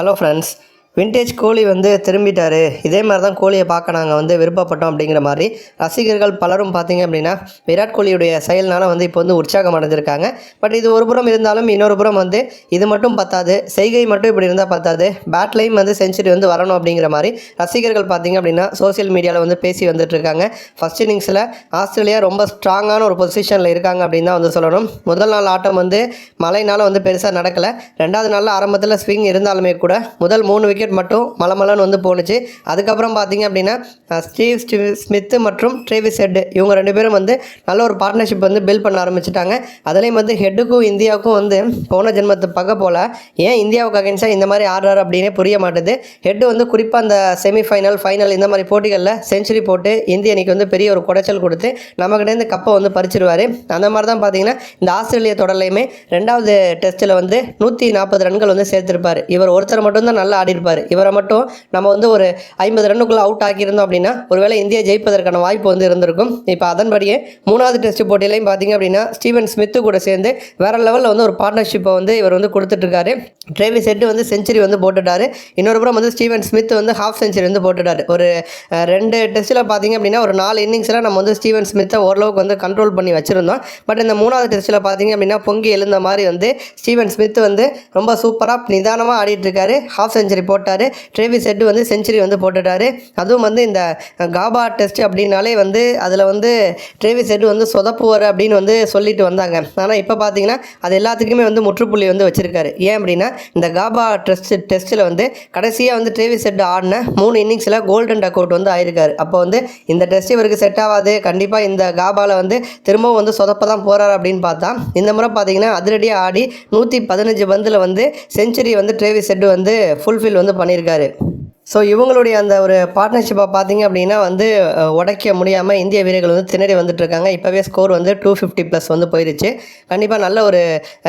Hello friends vintage கோலி வந்து திரும்பிட்டார். இதே மாதிரி தான் கோலியை பார்க்க நாங்கள் வந்து விருப்பப்பட்டோம் அப்படிங்கிற மாதிரி ரசிகர்கள் பலரும் பார்த்தீங்க அப்படின்னா விராட் கோலியுடைய செயல்னால வந்து இப்போ வந்து உற்சாகம் அடைஞ்சிருக்காங்க. பட் இது ஒரு புறம் இருந்தாலும் இன்னொரு புறம் வந்து இது மட்டும் பத்தாது. செய்கை மட்டும் இப்படி இருந்தால் பத்தாது. பேட்லையும் வந்து செஞ்சுரி வந்து வரணும் அப்படிங்கிற மாதிரி ரசிகர்கள் பார்த்தீங்க அப்படின்னா சோஷியல் மீடியாவில் வந்து பேசி வந்துட்டு இருக்காங்க ஃபர்ஸ்ட் இன்னிங்ஸில் ஆஸ்திரேலியா ரொம்ப ஸ்ட்ராங்கான ஒரு பொசிஷனில் இருக்காங்க அப்படின்னு தான் வந்து சொல்லணும். முதல் நாள் ஆட்டம் வந்து மழைனால வந்து பெருசாக நடக்கலை. ரெண்டாவது நாளில் ஆரம்பத்தில் ஸ்விங் இருந்தாலுமே கூட முதல் மூணு விக்கெட் மட்டும் மலமலன்னு வந்து போணுச்சு. அதுக்கப்புறம் பார்த்தீங்க அப்படின்னா ஸ்டீவ் ஸ்டீவ் ஸ்மித்து மற்றும் ட்ரேவிஸ் ஹெட் இவங்க ரெண்டு பேரும் வந்து நல்ல ஒரு பார்ட்னர்ஷிப் வந்து பில்ட் பண்ண ஆரம்பிச்சிட்டாங்க. அதுலேயும் வந்து ஹெட்டுக்கும் இந்தியாவுக்கும் வந்து போன ஜென்மத்து பக்க போல் ஏன் இந்தியாவுக்கு அகேன்ஸ்டாக இந்த மாதிரி ஆடுறாரு அப்படின்னே புரிய மாட்டுது. ஹெட் வந்து குறிப்பாக அந்த செமிஃபைனல் ஃபைனல் இந்த மாதிரி போட்டிகளில் செஞ்சுரி போட்டு இந்திய அணிக்கு வந்து பெரிய ஒரு குடைச்சல் கொடுத்து நம்மக்கிட்டேருந்து கப்பை வந்து பறிச்சிருவார். அந்த மாதிரி தான் பார்த்தீங்கன்னா இந்த ஆஸ்திரேலிய தொடர்லையுமே ரெண்டாவது டெஸ்ட்டில் வந்து நூற்றி நாற்பது ரன்கள் வந்து சேர்த்திருப்பார். இவர் ஒருத்தர் மட்டும்தான் நல்லா ஆடிருப்பார் இவரை மட்டும் நம்ம வந்து ஒரு ஐம்பது ரன்னுக்குள்ளே அவுட் ஆக்கியிருந்தோம் அப்படின்னா ஒருவேளை இந்தியா ஜெயிப்பதற்கான வாய்ப்பு வந்து இருந்திருக்கும். இப்போ அதன்படியே மூணாவது டெஸ்ட் போட்டியிலையும் பார்த்தீங்க அப்படின்னா ஸ்டீவன் ஸ்மித்து கூட சேர்ந்து வேற லெவலில் வந்து ஒரு பார்ட்னர்ஷிப்பை வந்து இவர் வந்து கொடுத்துட்ருக்காரு. ட்ரேவிஸ் ஹெட் வந்து செஞ்சுரி வந்து போட்டுட்டாரு. இன்னொரு புறம் வந்து ஸ்டீவன் ஸ்மித் வந்து ஹாஃப் செஞ்சுரி வந்து போட்டுட்டாரு. ஒரு ரெண்டு டெஸ்ட்டில் பார்த்தீங்க அப்படின்னா ஒரு நாலு இன்னிங்ஸில் நம்ம வந்து ஸ்டீவன் ஸ்மித்தை ஓரளவுக்கு வந்து கண்ட்ரோல் பண்ணி வச்சுருந்தோம். பட் இந்த மூணாவது டெஸ்ட்டில் பார்த்தீங்க அப்படின்னா பொங்கி எழுந்த மாதிரி வந்து ஸ்டீவன் ஸ்மித் வந்து ரொம்ப சூப்பராக நிதானமாக ஆடிட்டுருக்காரு ஹாஃப் செஞ்சுரி போட்டார். ட்ரேவிஸ் ஹெட் வந்து செஞ்சுரி வந்து போட்டுட்டாரு. அதுவும் வந்து இந்த காபா டெஸ்ட் அப்படின்னாலே வந்து அதில் வந்து ட்ரேவிஸ் ஹெட் வந்து சொதப்புவார் அப்படின்னு வந்து சொல்லிட்டு வந்தாங்க. ஆனால் இப்போ பார்த்தீங்கன்னா அது எல்லாத்துக்குமே வந்து முற்றுப்புள்ளி வந்து வச்சுருக்காரு. ஏன் அப்படின்னா இந்த காபா டெஸ்ட் டெஸ்ட்டில் வந்து கடைசியாக வந்து ட்ரேவிஸ் ஹெட் ஆடின மூணு இன்னிங்ஸில் கோல்டன் டக் அவுட் வந்து ஆயிருக்காரு. அப்போ வந்து இந்த டெஸ்ட் இவருக்கு செட் ஆகாது. கண்டிப்பாக இந்த காபாவில் வந்து திரும்பவும் வந்து சொதப்ப தான் போகிறார் அப்படின்னு பார்த்தா இந்த முறை பார்த்தீங்கன்னா அதிரடியாக ஆடி நூற்றி பதினஞ்சு பந்தில் வந்து செஞ்சுரி வந்து ட்ரேவிஸ் ஹெட் வந்து ஃபுல்ஃபில் வந்து பண்ணியிருக்காரு ஸோ இவங்களுடைய அந்த ஒரு பார்ட்னர்ஷிப்பை பார்த்தீங்க அப்படின்னா வந்து உடைக்க முடியாமல் இந்திய வீரர்கள் வந்து திணறி வந்துட்டுருக்காங்க. இப்போவே ஸ்கோர் வந்து டூ ஃபிஃப்டி ப்ளஸ் வந்து போயிருச்சு. கண்டிப்பாக நல்ல ஒரு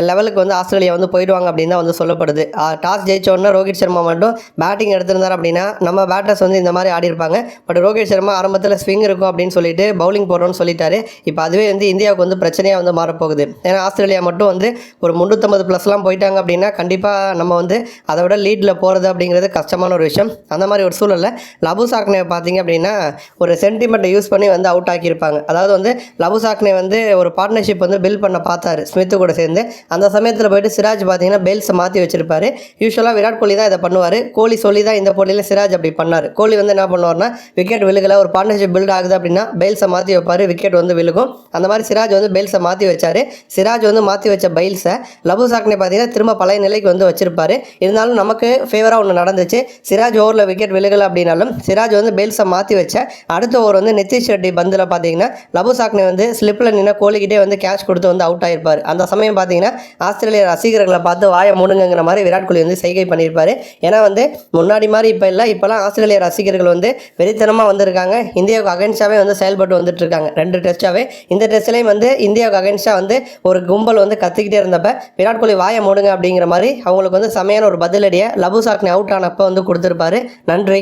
லெவலுக்கு வந்து ஆஸ்திரேலியா வந்து போயிடுவாங்க அப்படின்னு தான் வந்து சொல்லப்படுது. டாஸ் ஜெயிச்ச ரோஹித் சர்மா மட்டும் பேட்டிங் எடுத்திருந்தார் அப்படின்னா நம்ம பேட்டர்ஸ் வந்து இந்த மாதிரி ஆடிருப்பாங்க பட் ரோஹித் சர்மா ஆரம்பத்தில் ஸ்விங் இருக்கும் அப்படின்னு சொல்லிட்டு பவுலிங் போடுறோம்னு சொல்லிட்டாரு. இப்போ அதுவே வந்து இந்தியாவுக்கு வந்து பிரச்சனையாக வந்து மாறப்போகுது. ஏன்னா ஆஸ்திரேலியா மட்டும் வந்து ஒரு முந்நூற்றம்பது ப்ளஸ்லாம் போயிட்டாங்க அப்படின்னா கண்டிப்பாக நம்ம வந்து அதை விட லீடில் போகிறது அப்படிங்கிறது கஷ்டமான ஒரு விஷயம். அந்த மாதிரி ஒரு சூழலில் லபு சாக்னே பார்த்தீங்க அப்படின்னா ஒரு சென்டிமெண்ட்டை யூஸ் பண்ணி வந்து அவுட் ஆக்கியிருப்பாங்க. அதாவது வந்து லபு சாக்னே வந்து ஒரு பார்ட்னர்ஷிப் வந்து பில்ட் பண்ண பார்த்தாரு. ஸ்மித்து கூட சேர்ந்து. அந்த சமயத்தில் போயிட்டு சிராஜ் பார்த்தீங்கன்னா பெல்ஸை மாற்றி வச்சிருப்பாரு. யூஸ்வலாக விராட் கோலி தான் இதை பண்ணுவார். கோலி சொல்லி தான் இந்த போட்டியில் சிராஜ் அப்படி பண்ணார். கோலி வந்து என்ன பண்ணுவார்னா விக்கெட் விழுகலை ஒரு பார்ட்னர்ஷிப் பில்ட் ஆகுது அப்படின்னா பெயில்ஸை மாற்றி வைப்பார். விக்கெட் வந்து விழுகும். அந்த மாதிரி சிராஜ் வந்து பெயில்ஸை மாற்றி வச்சார். சிராஜ் வந்து மாற்றி வச்ச பைல்ஸை லபு சாக்னே பார்த்தீங்கன்னா திரும்ப பழைய நிலைக்கு வந்து வச்சிருப்பார். இருந்தாலும் நமக்கு ஃபேவராக ஒன்று நடந்துச்சு. சிராஜ் ஓவரில் விக்கெட் விழுகலை அப்படின்னாலும் சிராஜ் வந்து பெல்ஸை மாற்றி வச்ச அடுத்த ஓவர் வந்து நிதிஷ் ரெட்டி பந்தில் பார்த்தீங்கன்னா லபு சாக்னே வந்து ஸ்லிப்பில் நின்று கோலிக்கிட்டே வந்து கேட்ச் கொடுத்து வந்து அவுட் ஆகிருப்பார் அந்த சமயம் பார்த்தீங்கன்னா ஆஸ்திரேலிய ரசிகர்களை பார்த்து வாயை மூடுங்கிற மாதிரி விராட் கோலி வந்து செய்கை பண்ணியிருப்பாரு. ஏன்னா வந்து முன்னாடி மாதிரி இப்போ இல்லை இப்போலாம் ஆஸ்திரேலிய ரசிகர்கள் வந்து வெறித்தனமாக வந்திருக்காங்க. இந்தியாவுக்கு அகென்ஸ்டாகவே வந்து செயல்பட்டு வந்துட்டு இருக்காங்க ரெண்டு டெஸ்ட்டாகவே இந்த டெஸ்ட்லேயும் வந்து இந்தியாவுக்கு அகென்ஸ்டாக வந்து ஒரு கும்பல் வந்து கத்திக்கிட்டே இருந்தப்ப விராட் கோலி வாயை மூடுங்க அப்படிங்கிற மாதிரி அவங்களுக்கு வந்து சமையான ஒரு பதிலடியை லபு சாக்னே அவுட் ஆனப்போ வந்து கொடுத்துருப்பாரு. நன்றி.